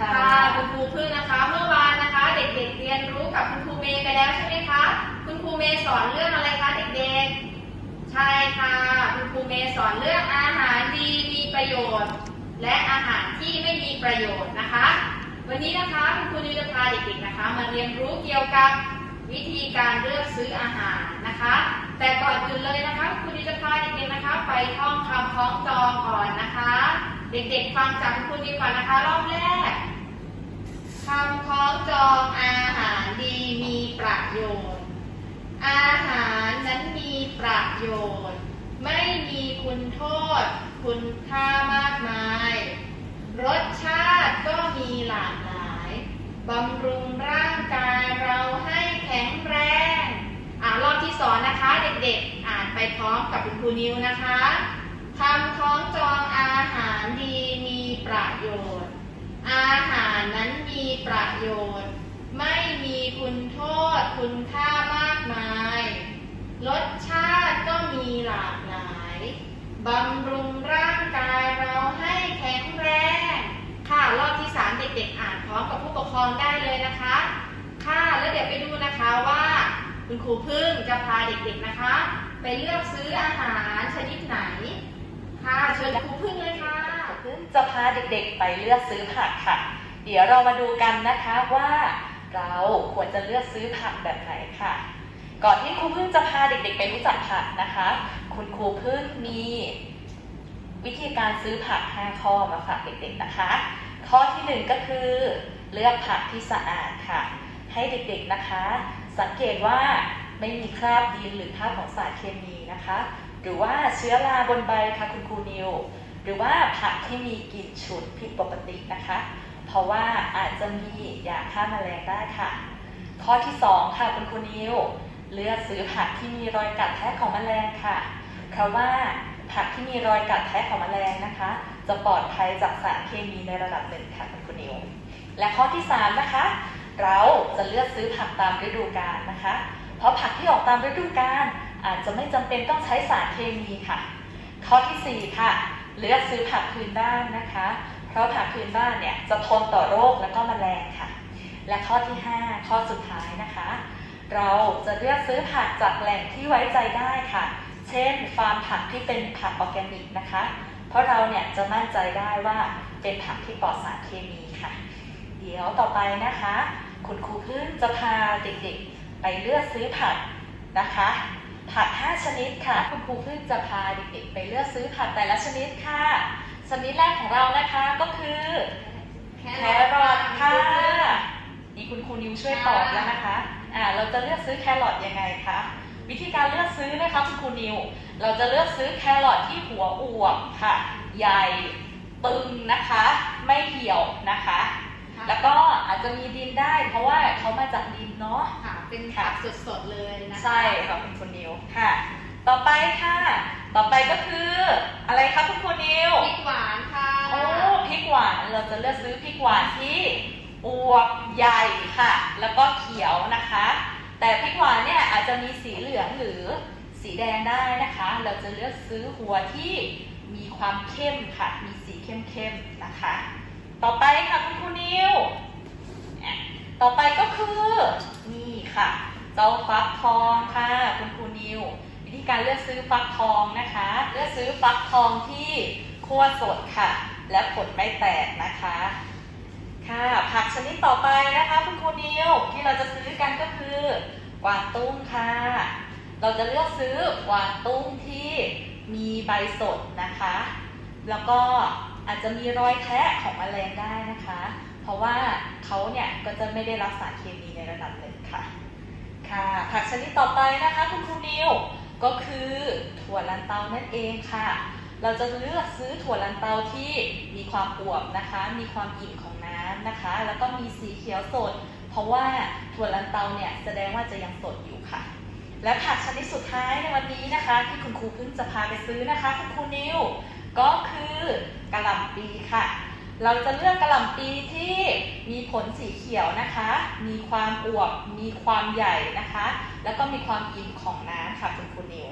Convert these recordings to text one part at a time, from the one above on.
ค่ะคุณครูพึ่งนะคะ เมื่อวานนะคะ เด็กๆเรียนรู้กับคุณครูเมย์ไปแล้วใช่ไหมคะ คุณครูเมย์สอนเรื่องอะไรคะเด็กๆ ใช่ค่ะ คุณครูเมย์สอนเรื่องอาหารดีมีประโยชน์ และอาหารที่ไม่มีประโยชน์นะคะ วันนี้นะคะคุณครูนิจะพาเด็กๆนะคะ มาเรียนรู้เกี่ยวกับวิธีการเลือกซื้ออาหารนะคะ แต่ก่อนอื่นเลยนะคะคุณครูนิจะพาเด็กๆนะคะ ไปท่องคำคล้องจองก่อนนะคะ เด็กๆฟังจากคุณครูนิวก่อนนะคะ รอบแรกคำคล้องจองอาหารดีมีประโยชน์ อาหารนั้นมีประโยชน์ ไม่มีคุณโทษ คุณค่ามากมาย รสชาติก็มีหลากหลายบำรุงร่างกายเราให้แข็งแรงอ่ารอบที่สอนนะคะ เด็กๆ อ่านไปพร้อมกับคุณครูนิวนะคะ คำคล้องจองอาหารดีมีประโยชน์ อาหารนั้นมีประโยชน์ ไม่มีคุณโทษคุณค่ามากมาย รสชาติก็มีหลากหลาย บำรุงร่างกายเราให้แข็งแรง ค่ะ รอบที่สามเด็กๆอ่านพร้อมกับผู้ปกครองได้เลยนะคะ ค่ะ แล้วเดี๋ยวไปดูนะคะว่า คุณครูพึ่งจะพาเด็กๆนะคะ ไปเลือกซื้ออาหารชนิดไหน ค่ะเชิญครูพึ่งเลยค่ะพึ่งจะพาเด็กๆไปเลือกซื้อผักค่ะ เดี๋ยวเรามาดูกันนะคะว่าเราควรจะเลือกซื้อผักแบบไหนค่ะ ก่อนที่ครูพึ่งจะพาเด็กๆไปรู้จักผักนะคะ คุณครูพึ่งมีวิธีการซื้อผัก 5 ข้อมาฝากเด็กๆนะคะ ข้อที่หนึ่งก็คือเลือกผักที่สะอาดค่ะ ให้เด็กๆนะคะ สังเกตว่าไม่มีคราบดินหรือคราบของสารเคมีนะคะ หรือว่าเชื้อราบนใบค่ะคุณครูนิว หรือว่าผักที่มีกลิ่นฉุนผิดปกตินะคะ เพราะว่าอาจจะมียาฆ่าแมลงได้ค่ะ ข้อที่สองค่ะคุณครูนิว เลือกซื้อผักที่มีรอยกัดแทะของแมลงค่ะ เพราะว่าผักที่มีรอยกัดแทะของแมลงนะคะ จะปลอดภัยจากสารเคมีในระดับหนึ่งค่ะคุณครูนิว และข้อที่สามนะคะ เราจะเลือกซื้อผักตามฤดูกาลนะคะ เพราะผักที่ออกตามฤดูกาล อาจจะไม่จำเป็นต้องใช้สารเคมีค่ะ ข้อที่สี่ค่ะ เลือกซื้อผักพื้นบ้านนะคะ เพราะผักพื้นบ้านเนี่ยจะทนต่อโรคและก็แมลงค่ะ และข้อที่ 5 ข้อสุดท้ายนะคะ เราจะเลือกซื้อผักจากแหล่งที่ไว้ใจได้ค่ะ เช่น ฟาร์มผักที่เป็นผักออร์แกนิกนะคะ เพราะเราเนี่ยจะมั่นใจได้ว่าเป็นผักที่ปลอดสารเคมีค่ะ เดี๋ยวต่อไปนะคะ คุณครูพึ่งจะพาเด็กๆไปเลือกซื้อผักนะคะ ผัก 5 ชนิดค่ะ คุณครูพึ่งจะพาเด็กๆไปเลือกซื้อผักแต่ละชนิดค่ะ ชนิดแรกของเรานะคะก็คือแครอทค่ะ นี่คุณครูนิวช่วยตอบแล้วนะคะ อ่า เราจะเลือกซื้อแครอทยังไงคะ วิธีการเลือกซื้อนะคะคุณครูนิว เราจะเลือกซื้อแครอทที่หัวอวบค่ะ ใหญ่ตึงนะคะ ไม่เหี่ยวนะคะ แล้วก็อาจจะมีดินได้ เพราะว่าเขามาจากดินเนาะค่ะ เป็นผักสดๆเลยนะคะใช่ค่ะคุณครูนิวค่ะ ต่อไปค่ะ ต่อไปก็คืออะไรคะคุณครูนิวพริกหวานค่ะโอ้พริกหวานเราจะเลือกซื้อพริกหวานที่อวบใหญ่ค่ะ แล้วก็เขียวนะคะ แต่พริกหวานเนี่ยอาจจะมีสีเหลืองหรือสีแดงได้นะคะ เราจะเลือกซื้อหัวที่มีความเข้มค่ะ มีสีเข้มๆนะคะ ต่อไปค่ะคุณครูนิวอะต่อไปก็คือนี่ค่ะ เจ้าฟักทองค่ะคุณครูนิว วิธีการเลือกซื้อฟักทองนะคะ เลือกซื้อฟักทองที่คั่วสดค่ะ และผลไม่แตกนะคะ ค่ะผักชนิดต่อไปนะคะคุณครูนิวที่เราจะซื้อกันก็คือกวางตุ้งค่ะ เราจะเลือกซื้อกวางตุ้งที่มีใบสดนะคะ แล้วก็อาจจะมีรอยแทะของแมลงได้นะคะ เพราะว่าเขาเนี่ยก็จะไม่ได้รับสารเคมีในระดับหนึ่งค่ะ ค่ะ ผักชนิดต่อไปนะคะคุณครูนิว ก็คือถั่วลันเตานั่นเองค่ะ เราจะเลือกซื้อถั่วลันเตาที่มีความอวบนะคะ มีความอิ่มของน้ำนะคะ แล้วก็มีสีเขียวสด เพราะว่าถั่วลันเตาเนี่ยแสดงว่าจะยังสดอยู่ค่ะ และผักชนิดสุดท้ายในวันนี้นะคะ ที่คุณครูเพิ่งจะพาไปซื้อนะคะคุณครูนิว ก็คือกะหล่ำปีค่ะ เราจะเลือกกระหล่ำปีที่มีผลสีเขียวนะคะ มีความอวบ มีความใหญ่นะคะ แล้วก็มีความอิ่มของน้ำค่ะคุณครูนิว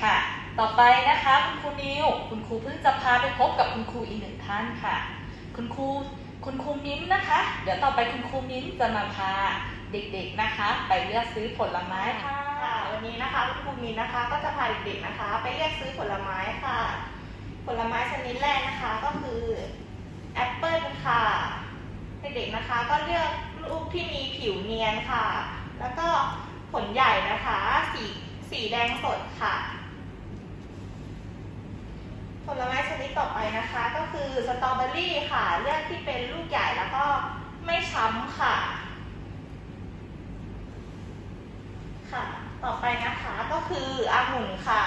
ค่ะ ต่อไปนะคะคุณครูนิว คุณครูเพิ่งจะพาไปพบกับคุณครูอีกหนึ่งท่านค่ะ คุณครู คุณครูมิ้นนะคะ เดี๋ยวต่อไปคุณครูมิ้นจะมาพาเด็กๆนะคะ ไปเลือกซื้อผลไม้ค่ะ วันนี้นะคะคุณครูมิ้นนะคะ ก็จะพาเด็กๆนะคะ ไปเลือกซื้อผลไม้ค่ะ ผลไม้ชนิดแรกนะคะก็คือ แอปเปิลค่ะ เด็กๆนะคะก็เลือกลูกที่มีผิวเนียนค่ะ แล้วก็ผลใหญ่นะคะ สีสีแดงสดค่ะ ผลไม้ชนิดต่อไปนะคะ ก็คือสตรอเบอรี่ค่ะ เลือกที่เป็นลูกใหญ่แล้วก็ไม่ช้ำค่ะ ค่ะ ต่อไปนะคะก็คือองุ่นค่ะ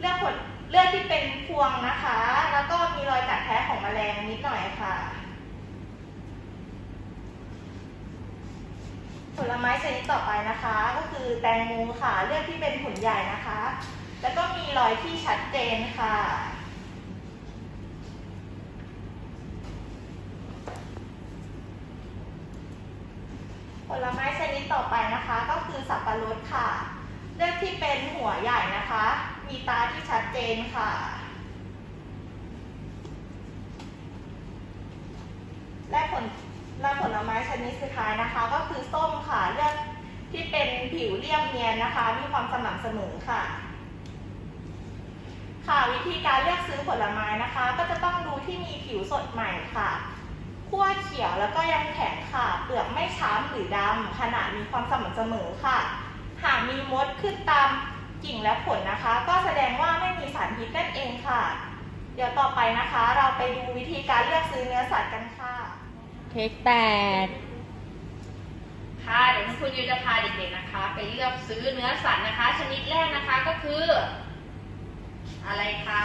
เลือกผล เลือกที่เป็นพวงนะคะ แล้วก็มีรอยกัดแท้ของแมลงนิดหน่อยค่ะ ผลไม้ชนิดต่อไปนะคะ ก็คือแตงโมค่ะ เลือกที่เป็นผลใหญ่นะคะ แล้วก็มีรอยที่ชัดเจนค่ะผลไม้ชนิดต่อไปนะคะ ก็คือสับปะรดค่ะ เลือกที่เป็นหัวใหญ่นะคะ มีตาที่ชัดเจนค่ะ และผลและผลไม้ชนิดสุดท้ายนะคะ ก็คือส้มค่ะเลือกที่เป็นผิวเรียบเนียนนะคะ มีความสม่ำเสมอค่ะ ค่ะวิธีการเลือกซื้อผลไม้นะคะ ก็จะต้องดูที่มีผิวสดใหม่ค่ะขั้วเขียวแล้วก็ยังแข็งค่ะ เปลือกไม่ช้ำหรือดำขนาดมีความสม่ำเสมอค่ะ หากมีมดขึ้นตาม กิ่งและผลนะคะ ก็แสดงว่าไม่มีสารพิษนั่นเองค่ะ เดี๋ยวต่อไปนะคะ เราไปดูวิธีการเลือกซื้อเนื้อสัตว์กันค่ะ เทคแปดค่ะเดี๋ยวคุณครูยูจะพาเด็กๆนะคะ ไปเลือกซื้อเนื้อสัตว์นะคะ ชนิดแรกนะคะก็คือ อะไรคะ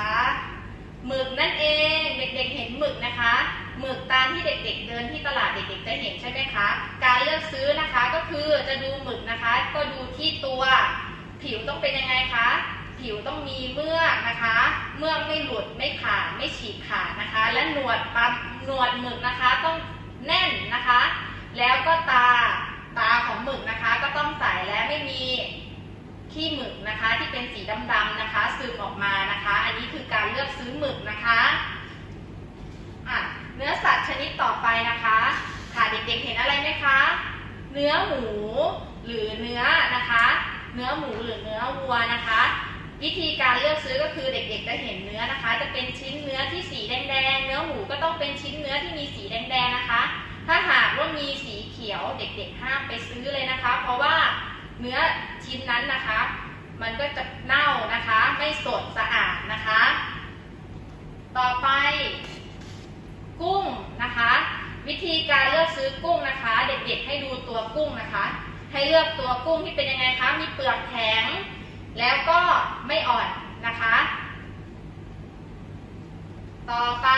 หมึกนั่นเองเด็กๆเห็นหมึกนะคะหมึกตามที่เด็ก ๆ เดินที่ตลาดเด็ก ๆ จะเห็นใช่ไหมคะ การเลือกซื้อนะคะก็คือจะดูหมึกนะคะ ก็ดูที่ตัว ผิวต้องเป็นยังไงคะ ผิวต้องมีเมือกนะคะ เมือกไม่หลุดไม่ขาดไม่ฉีกขาดนะคะ และหนวดปั๊บหนวดหมึกนะคะต้องแน่นนะคะ แล้วก็ตาตาของหมึกนะคะ ก็ต้องใสและไม่มีขี้หมึกนะคะ ที่เป็นสีดำๆนะคะซึมออกมานะคะ อันนี้คือการเลือกซื้อหมึกนะคะอะเนื้อสัตว์ชนิดต่อไปนะคะค่ะเด็กๆเห็นอะไรไหมคะ เนื้อหมูหรือเนื้อนะคะ เนื้อหมูหรือเนื้อวัวนะคะ วิธีการเลือกซื้อก็คือเด็กๆจะเห็นเนื้อนะคะ จะเป็นชิ้นเนื้อที่สีแดงๆ เนื้อหมูก็ต้องเป็นชิ้นเนื้อที่มีสีแดงๆนะคะ ถ้าหากว่ามีสีเขียวเด็กๆห้ามไปซื้อเลยนะคะ เพราะว่าเนื้อชิ้นนั้นนะคะ มันก็จะเน่านะคะ ไม่สดสะอาดนะคะ ต่อไปกุ้งนะคะ วิธีการเลือกซื้อกุ้งนะคะ เด็กๆให้ดูตัวกุ้งนะคะ ให้เลือกตัวกุ้งที่เป็นยังไงคะมีเปลือกแข็ง แล้วก็ไม่อ่อนนะคะ ต่อไป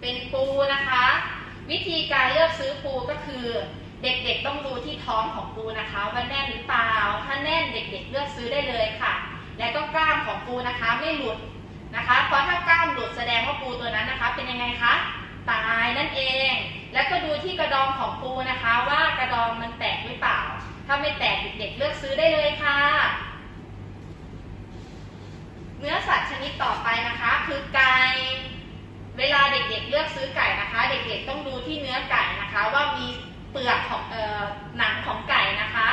เป็นปูนะคะ วิธีการเลือกซื้อปูก็คือ เด็กๆต้องดูที่ท้องของปูนะคะว่าแน่นหรือเปล่า ถ้าแน่นเด็ก ๆ เลือกซื้อได้เลยค่ะ แล้วก็กล้ามของปูนะคะไม่หลุดนะคะ เพราะถ้ากล้ามหลุดแสดงว่าปูตัวนั้นนะคะ เป็นยังไงคะ ตายนั่นเอง แล้วก็ดูที่กระดองของปูนะคะ ว่ากระดองมันแตกหรือเปล่า ถ้าไม่แตกเด็กๆเลือกซื้อได้เลยค่ะ เนื้อสัตว์ชนิดต่อไปนะคะ คือไก่เวลาเด็กๆเลือกซื้อไก่นะคะ เด็กๆต้องดูที่เนื้อไก่นะคะ ว่ามีเปลือกของเอ่อหนังของไก่นะคะ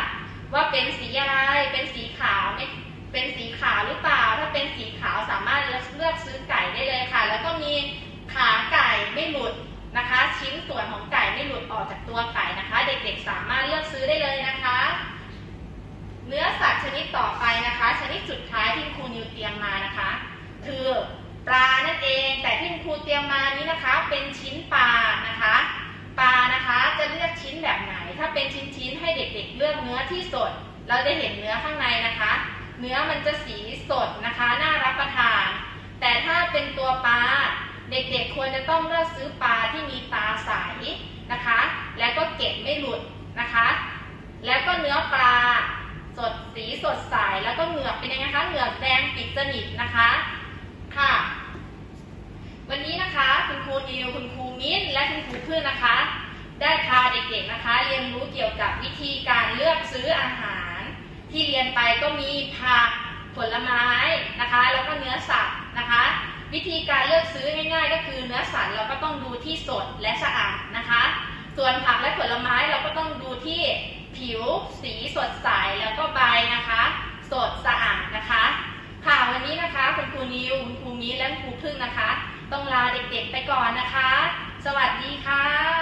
ว่าเป็นสีอะไร ออกจากตัวไก่นะคะ เด็กๆสามารถเลือกซื้อได้เลยนะคะ เนื้อสัตว์ชนิดต่อไปนะคะ ชนิดสุดท้ายที่ครูนิวเตรียมมานะคะ คือปลานั่นเองแต่ที่ครูเตรียมมานี้นะคะ เป็นชิ้นปลานะคะปลานะคะจะเลือกชิ้นแบบไหน ถ้าเป็นชิ้นๆให้เด็ก ๆ เลือกเนื้อที่สด เราจะเห็นเนื้อข้างในนะคะ เนื้อมันจะสีสดนะคะน่ารับประทาน แต่ถ้าเป็นตัวปลา เด็กๆควรจะต้องเลือกซื้อปลาที่มีตาใสนะคะ แล้วก็เก็บไม่หลุดนะคะ แล้วก็เนื้อปลาสดสีสดใสแล้วก็เหงือกเป็นยังไงคะเหงือกแดงปิดสนิทนะคะค่ะ วันนี้นะคะคุณครูนิวคุณครูมิ้นและคุณครูเพื่อนนะคะ ได้พาเด็กๆนะคะ เรียนรู้เกี่ยวกับวิธีการเลือกซื้ออาหาร ที่เรียนไปก็มีผักผลไม้นะคะ แล้วก็เนื้อสัตว์นะคะ วิธีการเลือกซื้อง่ายๆ ก็คือเนื้อสัตว์เราก็ต้องดูที่สดและสะอาดนะคะ ส่วนผักและผลไม้เราก็ต้องดูที่ผิว สีสดใสแล้วก็ใบนะคะ สดสะอาดนะคะค่ะวันนี้นะคะคุณครูนิวคุณครูมีและครูพึ่งนะคะ ต้องลาเด็กๆไปก่อนนะคะ สวัสดีค่ะ